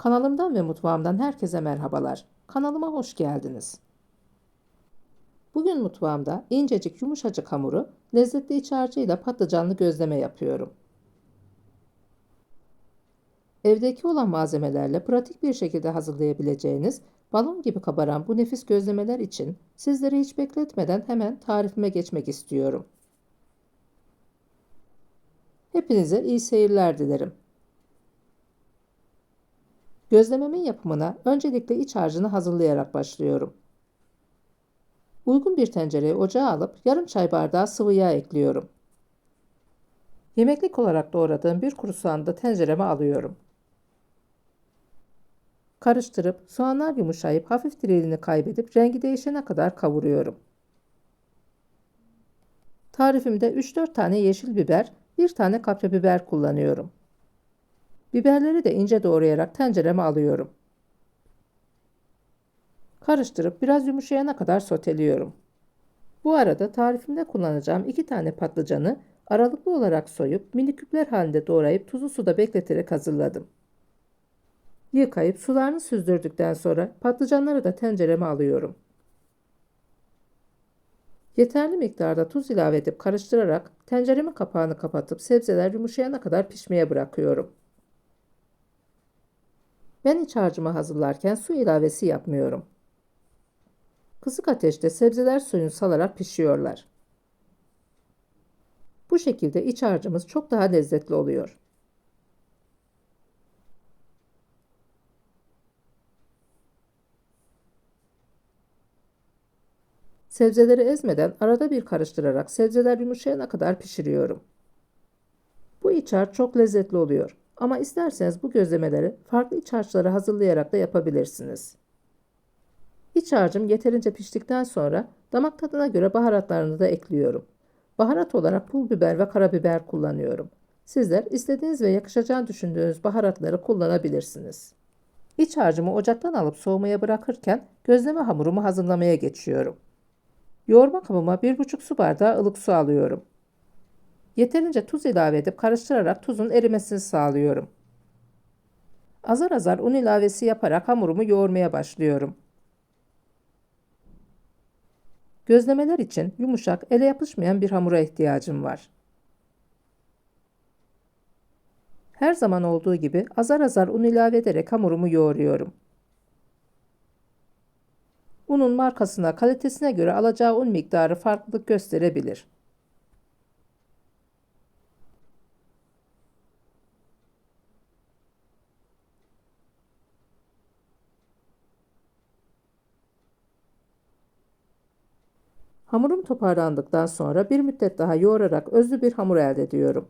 Kanalımdan ve mutfağımdan herkese merhabalar. Kanalıma hoş geldiniz. Bugün mutfağımda incecik yumuşacık hamuru lezzetli iç harcıyla patlıcanlı gözleme yapıyorum. Evdeki olan malzemelerle pratik bir şekilde hazırlayabileceğiniz balon gibi kabaran bu nefis gözlemeler için sizleri hiç bekletmeden hemen tarifime geçmek istiyorum. Hepinize iyi seyirler dilerim. Gözlememin yapımına öncelikle iç harcını hazırlayarak başlıyorum. Uygun bir tencereye ocağa alıp yarım çay bardağı sıvı yağ ekliyorum. Yemeklik olarak doğradığım bir kuru soğanı da tencereme alıyorum. Karıştırıp soğanlar yumuşayıp hafif diriliğini kaybedip rengi değişene kadar kavuruyorum. Tarifimde 3-4 tane yeşil biber, 1 tane kapya biber kullanıyorum. Biberleri de ince doğrayarak tencereme alıyorum. Karıştırıp biraz yumuşayana kadar soteliyorum. Bu arada tarifimde kullanacağım 2 tane patlıcanı aralıklı olarak soyup mini küpler halinde doğrayıp tuzlu suda bekleterek hazırladım. Yıkayıp sularını süzdürdükten sonra patlıcanları da tencereme alıyorum. Yeterli miktarda tuz ilave edip karıştırarak tenceremin kapağını kapatıp sebzeler yumuşayana kadar pişmeye bırakıyorum. Ben iç harcımı hazırlarken su ilavesi yapmıyorum. Kısık ateşte sebzeler suyunu salarak pişiyorlar. Bu şekilde iç harcımız çok daha lezzetli oluyor. Sebzeleri ezmeden arada bir karıştırarak sebzeler yumuşayana kadar pişiriyorum. Bu iç harç çok lezzetli oluyor. Ama isterseniz bu gözlemeleri farklı iç harçları hazırlayarak da yapabilirsiniz. İç harcım yeterince piştikten sonra damak tadına göre baharatlarını da ekliyorum. Baharat olarak pul biber ve karabiber kullanıyorum. Sizler istediğiniz ve yakışacağını düşündüğünüz baharatları kullanabilirsiniz. İç harcımı ocaktan alıp soğumaya bırakırken gözleme hamurumu hazırlamaya geçiyorum. Yoğurma kabıma 1,5 su bardağı ılık su alıyorum. Yeterince tuz ilave edip karıştırarak tuzun erimesini sağlıyorum. Azar azar un ilavesi yaparak hamurumu yoğurmaya başlıyorum. Gözlemeler için yumuşak, ele yapışmayan bir hamura ihtiyacım var. Her zaman olduğu gibi azar azar un ilave ederek hamurumu yoğuruyorum. Unun markasına, kalitesine göre alacağı un miktarı farklılık gösterebilir. Hamurum toparlandıktan sonra bir müddet daha yoğurarak özlü bir hamur elde ediyorum.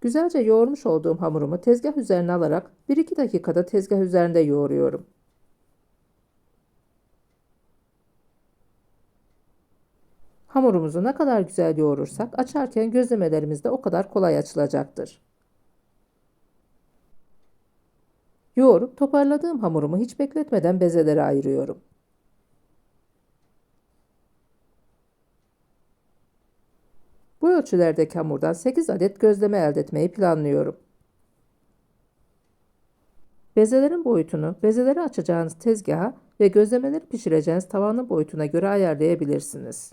Güzelce yoğurmuş olduğum hamurumu tezgah üzerine alarak 1-2 dakikada tezgah üzerinde yoğuruyorum. Hamurumuzu ne kadar güzel yoğurursak açarken gözlemelerimiz de o kadar kolay açılacaktır. Yoğurup toparladığım hamurumu hiç bekletmeden bezelere ayırıyorum. Bu ölçülerdeki hamurdan 8 adet gözleme elde etmeyi planlıyorum. Bezelerin boyutunu bezeleri açacağınız tezgaha ve gözlemeleri pişireceğiniz tavanın boyutuna göre ayarlayabilirsiniz.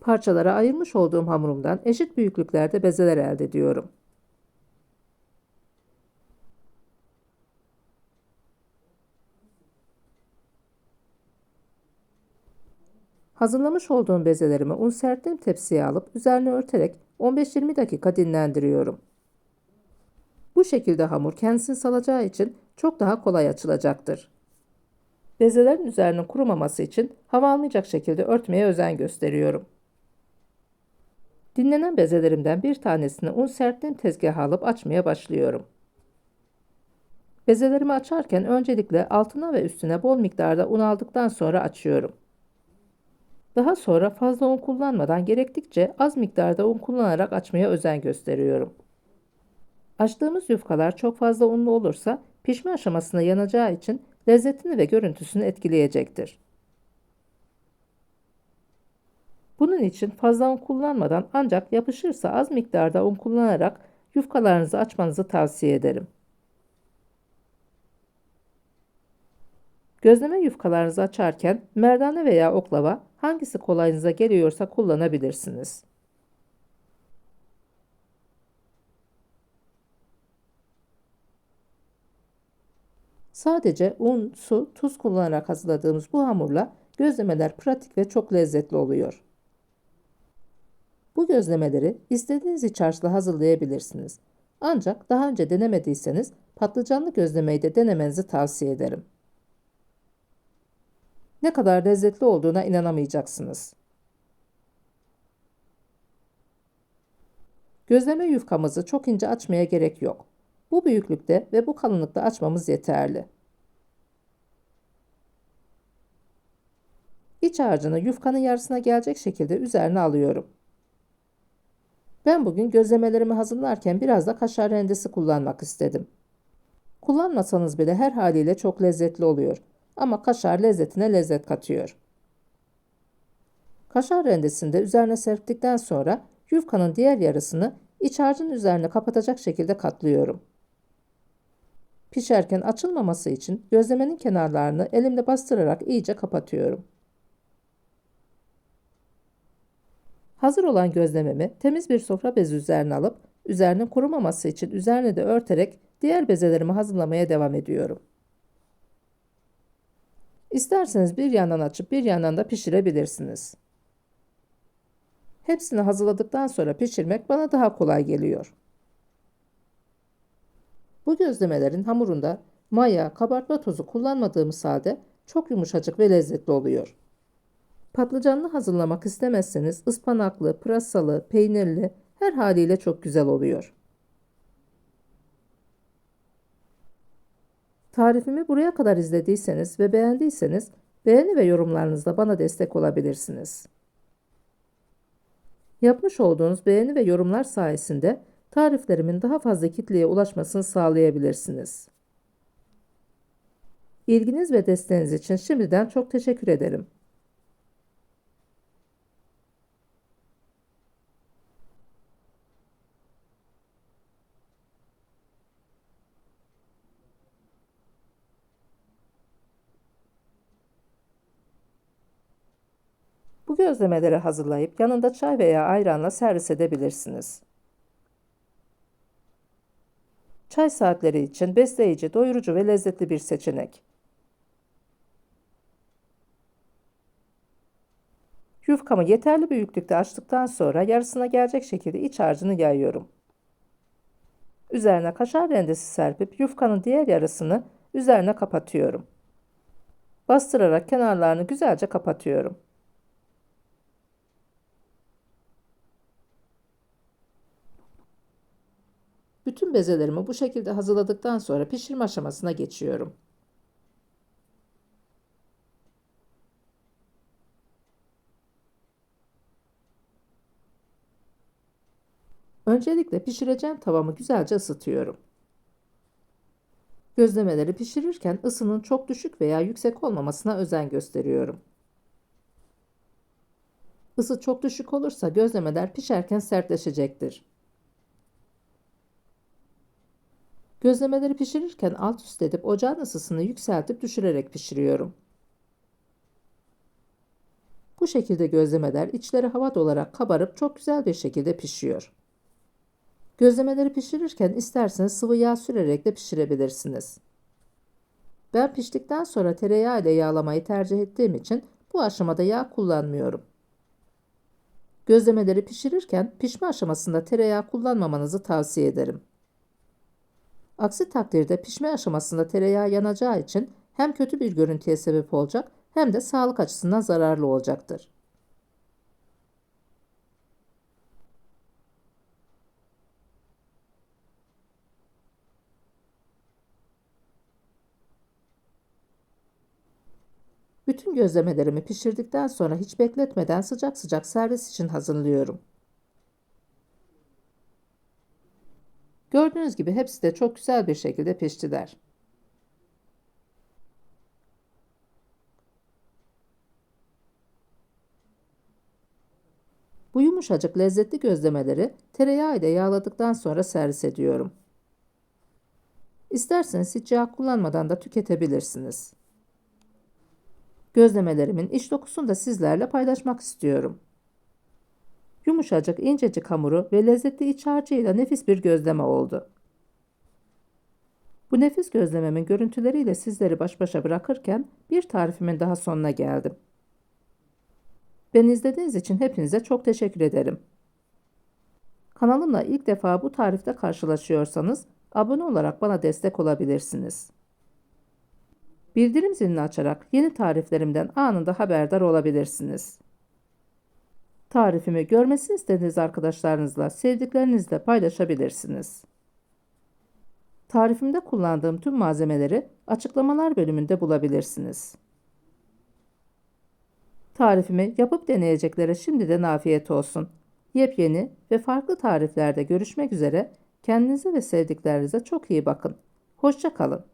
Parçalara ayırmış olduğum hamurumdan eşit büyüklüklerde bezeler elde ediyorum. Hazırlamış olduğum bezelerimi un serttiğim tepsiye alıp üzerine örterek 15-20 dakika dinlendiriyorum. Bu şekilde hamur kendisini salacağı için çok daha kolay açılacaktır. Bezelerin üzerinin kurumaması için hava almayacak şekilde örtmeye özen gösteriyorum. Dinlenen bezelerimden bir tanesini un serttiğim tezgaha alıp açmaya başlıyorum. Bezelerimi açarken öncelikle altına ve üstüne bol miktarda un aldıktan sonra açıyorum. Daha sonra fazla un kullanmadan gerektikçe az miktarda un kullanarak açmaya özen gösteriyorum. Açtığımız yufkalar çok fazla unlu olursa pişme aşamasında yanacağı için lezzetini ve görüntüsünü etkileyecektir. Bunun için fazla un kullanmadan ancak yapışırsa az miktarda un kullanarak yufkalarınızı açmanızı tavsiye ederim. Gözleme yufkalarınızı açarken merdane veya oklava hangisi kolayınıza geliyorsa kullanabilirsiniz. Sadece un, su, tuz kullanarak hazırladığımız bu hamurla gözlemeler pratik ve çok lezzetli oluyor. Bu gözlemeleri istediğiniz iç harçla hazırlayabilirsiniz. Ancak daha önce denemediyseniz patlıcanlı gözlemeyi de denemenizi tavsiye ederim. Ne kadar lezzetli olduğuna inanamayacaksınız. Gözleme yufkamızı çok ince açmaya gerek yok. Bu büyüklükte ve bu kalınlıkta açmamız yeterli. İç harcını yufkanın yarısına gelecek şekilde üzerine alıyorum. Ben bugün gözlemelerimi hazırlarken biraz da kaşar rendesi kullanmak istedim. Kullanmasanız bile her haliyle çok lezzetli oluyor. Ama kaşar lezzetine lezzet katıyor. Kaşar rendesini de üzerine serptikten sonra yufkanın diğer yarısını iç harcın üzerine kapatacak şekilde katlıyorum. Pişerken açılmaması için gözlemenin kenarlarını elimle bastırarak iyice kapatıyorum. Hazır olan gözlememi temiz bir sofra bezi üzerine alıp üzerinin kurumaması için üzerine de örterek diğer bezelerimi hazırlamaya devam ediyorum. İsterseniz bir yandan açıp bir yandan da pişirebilirsiniz. Hepsini hazırladıktan sonra pişirmek bana daha kolay geliyor. Bu gözlemelerin hamurunda maya, kabartma tozu kullanmadığımız halde çok yumuşacık ve lezzetli oluyor. Patlıcanlı hazırlamak istemezseniz ıspanaklı, pırasalı, peynirli her haliyle çok güzel oluyor. Tarifimi buraya kadar izlediyseniz ve beğendiyseniz beğeni ve yorumlarınızla bana destek olabilirsiniz. Yapmış olduğunuz beğeni ve yorumlar sayesinde tariflerimin daha fazla kitleye ulaşmasını sağlayabilirsiniz. İlginiz ve desteğiniz için şimdiden çok teşekkür ederim. Bu gözlemeleri hazırlayıp yanında çay veya ayranla servis edebilirsiniz. Çay saatleri için besleyici, doyurucu ve lezzetli bir seçenek. Yufkamı yeterli büyüklükte açtıktan sonra yarısına gelecek şekilde iç harcını yayıyorum. Üzerine kaşar rendesi serpip yufkanın diğer yarısını üzerine kapatıyorum. Bastırarak kenarlarını güzelce kapatıyorum. Bütün bezelerimi bu şekilde hazırladıktan sonra pişirme aşamasına geçiyorum. Öncelikle pişireceğim tavamı güzelce ısıtıyorum. Gözlemeleri pişirirken ısının çok düşük veya yüksek olmamasına özen gösteriyorum. Isı çok düşük olursa gözlemeler pişerken sertleşecektir. Gözlemeleri pişirirken alt üst edip ocağın ısısını yükseltip düşürerek pişiriyorum. Bu şekilde gözlemeler içleri hava dolarak kabarıp çok güzel bir şekilde pişiyor. Gözlemeleri pişirirken isterseniz sıvı yağ sürerek de pişirebilirsiniz. Ben piştikten sonra tereyağı ile yağlamayı tercih ettiğim için bu aşamada yağ kullanmıyorum. Gözlemeleri pişirirken pişme aşamasında tereyağı kullanmamanızı tavsiye ederim. Aksi takdirde pişme aşamasında tereyağı yanacağı için hem kötü bir görüntüye sebep olacak hem de sağlık açısından zararlı olacaktır. Bütün gözlemelerimi pişirdikten sonra hiç bekletmeden sıcak sıcak servis için hazırlıyorum. Gördüğünüz gibi hepsi de çok güzel bir şekilde piştiler. Yumuşacık lezzetli gözlemeleri tereyağı ile yağladıktan sonra servis ediyorum. İsterseniz hiç yağ kullanmadan da tüketebilirsiniz. Gözlemelerimin iç dokusunu da sizlerle paylaşmak istiyorum. Yumuşacık incecik hamuru ve lezzetli iç harcıyla nefis bir gözleme oldu. Bu nefis gözlememin görüntüleriyle sizleri baş başa bırakırken bir tarifimin daha sonuna geldim. Beni izlediğiniz için hepinize çok teşekkür ederim. Kanalımla ilk defa bu tarifte karşılaşıyorsanız abone olarak bana destek olabilirsiniz. Bildirim zilini açarak yeni tariflerimden anında haberdar olabilirsiniz. Tarifimi görmesini istediğiniz arkadaşlarınızla, sevdiklerinizle paylaşabilirsiniz. Tarifimde kullandığım tüm malzemeleri açıklamalar bölümünde bulabilirsiniz. Tarifimi yapıp deneyeceklere şimdiden afiyet olsun. Yepyeni ve farklı tariflerde görüşmek üzere. Kendinize ve sevdiklerinize çok iyi bakın. Hoşça kalın.